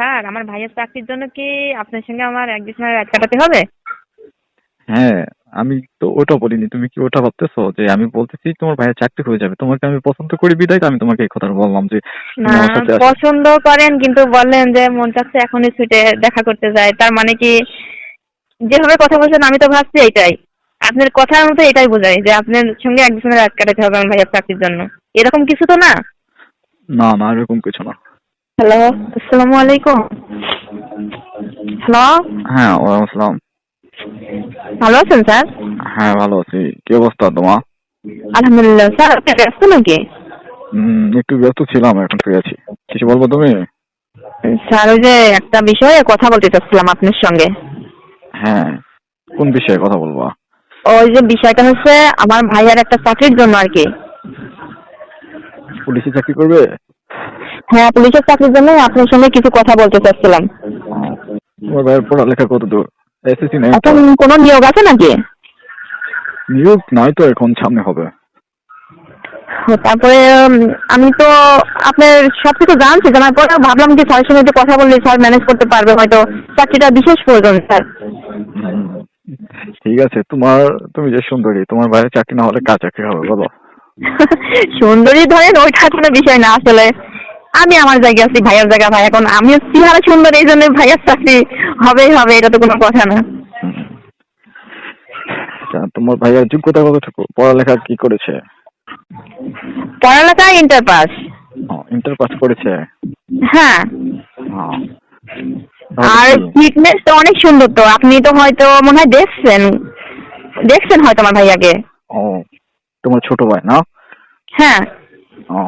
Sir আমার ভাইয়ের চাকরির জন্য কি আপনার সঙ্গে আমার এক বিছানায় রাত কাটাতে হবে? হ্যাঁ আমি তো ওটা বলিনি। তুমি কি ওটা ভাবতেছো যে আমি বলতেছি তোমার ভাইয়ের চাকরি হয়ে যাবে? তোমাকে আমি পছন্দ করি বিদায় আমি তোমাকে এই কথা বললাম যে না পছন্দ করেন কিন্তু বললেন যে মন চাচ্ছে এখনই ছুটে দেখা করতে যায়। তার মানে কি যেভাবে কথা বলছেন আমি তো ভাবছি এইটাই। আপনার কথার মতো এটাই বোঝাই যে আপনার সঙ্গে এক বিছানায় রাত কাটাতে হবে আমার ভাইয়ের চাকরির জন্য। এরকম কিছু তো না? না না এরকম কিছু না। হ্যালো আসসালামু আলাইকুম হ্যালো হ্যাঁ ওয়ালাইকুম আসসালাম। ভালো আছেন স্যার? হ্যাঁ ভালো আছি। কি অবস্থা তোমার? আলহামদুলিল্লাহ স্যার আপনি ব্যস্ত নাকি? একটু ব্যস্ত ছিলাম এখন ফ্রি আছি। কিছু বলব তুমি? স্যার ওই যে একটা বিষয়ে কথা বলতে চাচ্ছিলাম আপনার সঙ্গে। হ্যাঁ কোন বিষয়ে কথা বলব? ওই যে বিষয়টা হচ্ছে আমার ভাইয়ার একটা চাকরির জন্য আর কি। পুলিশে চাকরি করবে? হ্যাঁ পুলিশের চাকরির জন্য আপনার সঙ্গে কিছু কথা বলতে চাচ্ছিলাম। তোমার ভাইয়ের পড়ালেখা কত দূর এসএসসি নেই? এখন কোনো নিয়োগ আছে নাকি? নিয়োগ নাই তো এখন সামনে হবে। তারপরে আমি তো আপনার সব কিছু জানছি জানার পরে ভাবলাম কি স্যারের সঙ্গে একটু কথা বললে স্যার ম্যানেজ করতে পারবে হয়তো চাকরিটা বিশেষ প্রয়োজন স্যার। ঠিক আছে তোমার তুমি যে সুন্দরী তোমার ভাইয়ের চাকরি না হলে কার চাকরি হবে বলো? সুন্দরী ধরেন ওইটা কোনো বিষয় না আসলে। আমি আমার জায়গায় আছি ভাইয়ার জায়গা ভাই। এখন আমিও চেহারা সুন্দর এই জন্য ভাইয়ার চাকরি হবেই হবে এটা তো কোনো কথা না। আচ্ছা, তোমার ভাইয়ের যোগ্যতা কতটুকু পড়ালেখা কি করেছে? পড়ালেখা ইন্টার পাস ইন্টার পাস করেছে? হ্যাঁ। আর ফিটনেস তো অনেক সুন্দর তো আপনি তো হয়তো মনে হয় দেখছেন দেখছেন হয়তো আমার ভাইয়াকে। ও তোমার ছোট ভাই না? হ্যাঁ। ও।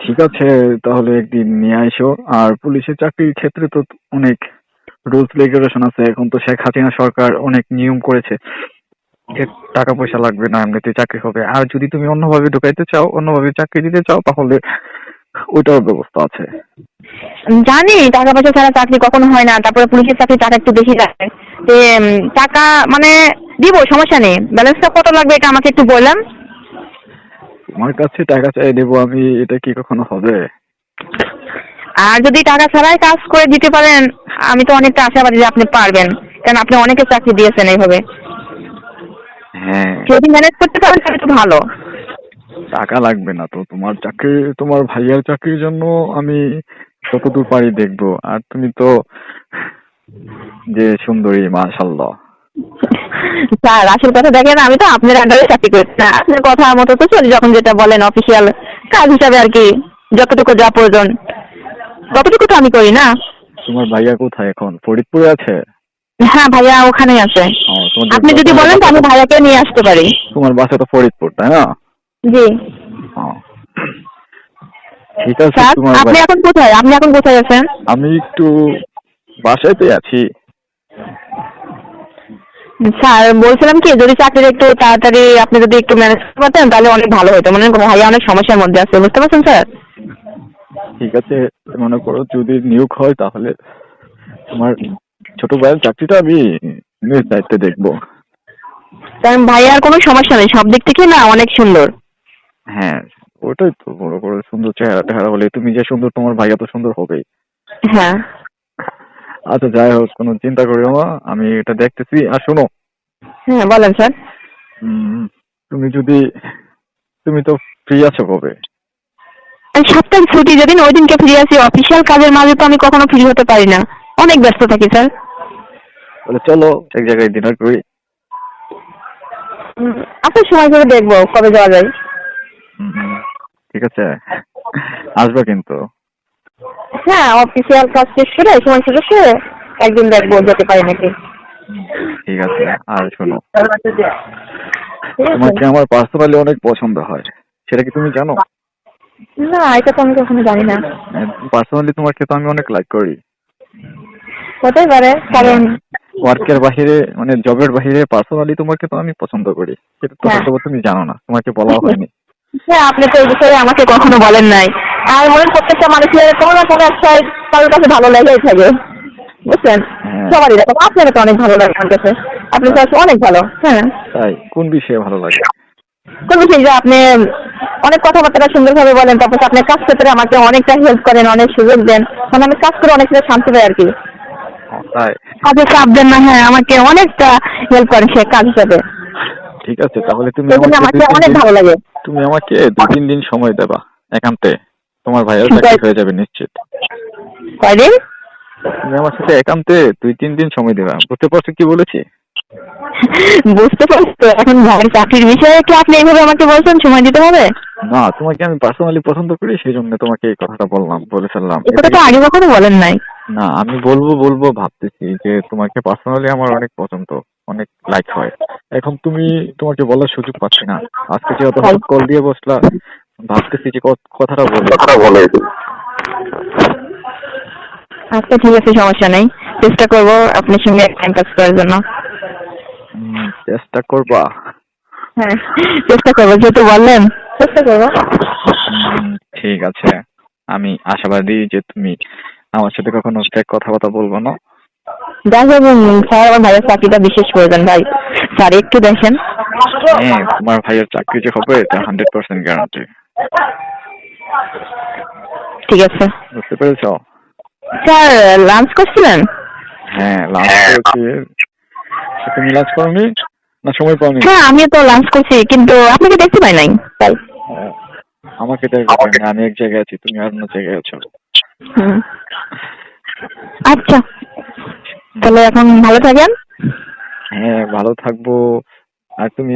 ঠিক আছে, তাহলে একদিন নিয়ে আইসো। আর পুলিশের চাকরির ক্ষেত্রে তো অনেক রুলস রেগুলেশন আছে। এখন তো শেখ হাসিনা সরকার অনেক নিয়ম করেছে টাকা পয়সা লাগবে না এমনিতে চাকরি হবে। আর যদি তুমি অন্যভাবে ঢুকাইতে চাও, অন্যভাবে চাকরি দিতে চাও, তাহলে ওইটার ব্যবস্থা আছে। জানি, টাকা পয়সা ছাড়া চাকরি কখনো হয় না। তারপরে পুলিশের চাকরি টাকা একটু বেশি লাগে। যে টাকা মানে দিব, সমস্যা নেই। ব্যালেন্সটা কত লাগবে এটা আমাকে একটু বললাম। তোমার কাছে টাকা চাই দেবো আমি এটা কি কখনো হবে? আর যদি টাকা ছাড়াই কাজ করে দিতে পারেন আমি তো অনেকটা আশাবাদী যে আপনি পারবেন কারণ আপনি অনেকে চাকরি দিয়েছেন এইভাবে। হ্যাঁ। যদি ম্যানেজ করতে পারেন তাহলে তো ভালো। টাকা লাগবে না তো তোমার চাকরি তোমার ভাইয়ার চাকরির জন্য আমি যতদূর পারি দেখব। আর তুমি তো যে সুন্দরী মাশাল্লাহ স্যার আসল কথা দেখেন আমি তো আপনার আন্ডারে চাকরি করছি না। আপনার কথা মতো তো চলি যখন যেটা বলেন অফিসিয়াল কাজ হিসাবে আর কি যতটুকু যা প্রয়োজন। ততটুকু তো আমি করি না। তোমার ভাইয়া কোথায় এখন? ফরিদপুরে আছে? হ্যাঁ ভাইয়া ওখানেই আছে। ও, তোমার আপনি যদি বলেন তো আমি ভাইয়াকে নিয়ে আসতে পারি। তোমার বাসা তো ফরিদপুর তাই না? জি। ও। ঠিক আছে স্যার তোমার আপনি ভাই- এখন কোথায়? আপনি এখন কোথায় আছেন? আমি একটু বাসাইতে আছি। স্যার বলছিলাম কি যদি চাকরির একটু তাড়াতাড়ি আপনি যদি একটু ম্যানেজ করতে পারতেন তাহলে অনেক ভালো হতো। মানে ভাইয়া অনেক সমস্যার মধ্যে আছে বুঝতে পারছেন স্যার? ঠিক আছে মনে করো যদি নিয়োগ হয় তাহলে তোমার ছোট ভাইয়ের চাকরিটা আমি নিজ দায়িত্বে দেখব। কারণ ভাইয়ার কোনো সমস্যা নেই সব দিক থেকে না অনেক সুন্দর। হ্যাঁ ওটাই তো বড় করে সুন্দর চেহারা টেহারা হলে তুমি যে সুন্দর তোমার ভাইয়া তো সুন্দর হবেই। হ্যাঁ। আচ্ছা যাই হোক কোনো চিন্তা করিও না আমি এটা দেখতেছি। আর শোনো। হ্যাঁ বলেন স্যার। উম, তুমি যদি তুমি তো ফ্রি আছো কবে? আমি সপ্তাহে ছুটি যেদিন ওই দিনকে ফ্রি আছি। অফিসিয়াল কাজের মাঝে তো আমি কখনো ফ্রি হতে পারি না। অনেক ব্যস্ত থাকি স্যার। বলে চলো এক জায়গায় ডিনার করি। উম, আপনার সময় করে দেখব কবে যাওয়া যায়। উম, ঠিক আছে। আসবা কিন্তু। হ্যাঁ অফিসিয়াল কাজ শেষ করে সময় সুযোগ করে একদিন দেখব যেতে পারি নাকি। ঠিক আছে আর শোনো। তোমাকে আমার পার্সোনালি অনেক পছন্দ হয় সেটা কি তুমি জানো? না এটা তো আমি কখনো জানি না। পার্সোনালি তোমাকে তো আমি অনেক লাইক করি। হতেই পারে কারণ ওয়ার্কের বাহিরে মানে জবের বাহিরে পার্সোনালি তোমাকে তো আমি পছন্দ করি সেটা তো হ্যাঁ। তুমি জানো না তোমাকে বলা হয়নি। হ্যাঁ আপনি তো এই বিষয়ে আমাকে কখনো বলেন নাই। আর মনে প্রত্যেকটা মানুষের কোনো না কোনো একটা কারোর কাছে ভালো লেগেই থাকে। বুঝছেন? হ্যাঁ। সবারই দেখো আপনার তো অনেক ভালো লাগে আমার কাছে। আপনি তো অনেক ভালো। হ্যাঁ। তাই কোন বিষয়ে ভালো লাগে? করব সেই যে আপনি অনেক কথাবার্তা সুন্দরভাবে বলেন তারপর আপনি কাজ ক্ষেত্রে আমাকে অনেকটা হেল্প করেন অনেক সুযোগ দেন। মানে আমি কাজ করে অনেকটা শান্তি পাই আর কি। তাই। কাজে চাপ দেন না হ্যাঁ আমাকে অনেকটা হেল্প করেন সে কাজ হিসাবে। ঠিক আছে তাহলে তুমি আমাকে অনেক ভালো লাগে। তুমি আমাকে দু তিন দিন সময় দেবা একান্তে। তোমার চাকরি আছে। হয়ে যাবে নিশ্চিত। কয়দিন তুমি আমার সাথে একান্তে দুই তিন দিন সময় দেবা। বুঝতে পারছ কি বলেছি? বুঝতে পারছি এখন ভাইয়ের চাকরির বিষয়ে কি আপনি এইভাবে আমাকে বলছেন? সময় দিতে হবে? না তোমাকে আমি পার্সোনালি পছন্দ করি সেই জন্য তোমাকে এই কথাটা বললাম বলে ফেললাম। এ কথা তো আগে কখনো বলেন নাই। না আমি বলব বলব ভাবতেছি যে তোমাকে পার্সোনালি আমার অনেক পছন্দ অনেক লাইক হয়। এখন তুমি তোমাকে বলার সুযোগ পাচ্ছি না। আজকে হঠাৎ কল দিয়ে বসলা ভাবতেছি যে ক- কথাটা বলে বলে আচ্ছা ঠিক আছে সমস্যা নেই। চেষ্টা করব আপনার সঙ্গে টাইম পাস করার জন্য। চেষ্টা করবা। হ্যাঁ চেষ্টা করব যেহেতু বললেন। চেষ্টা করব। ঠিক আছে। আমি আশাবাদী যে তুমি আমার সাথে কখনো ফেক কথাবার্তা বলব না। স্যার আমার ভাইয়ের চাকরিটা বিশেষ প্রয়োজন ভাই। স্যার একটু দেখেন। হ্যাঁ তোমার ভাইয়ের চাকরি যে হবে এটা হান্ড্রেড পার্সেন্ট গ্যারান্টি ঠিক আছে। বুঝতে পেরেছ? স্যার লাঞ্চ করছিলেন? হ্যাঁ লাঞ্চ করেছি। তুমি লাঞ্চ করনি না সময় পাওনি। হ্যাঁ আমিও তো লাঞ্চ করছি কিন্তু আপনাকে দেখতে পাই নাই তাই ও, আমাকে দেখবে না আমি এক জায়গায় আছি তুমি অন্য জায়গায় আছো। আচ্ছা তাহলে এখন ভালো থাকেন। হ্যাঁ ভালো থাকব। আর তুমি?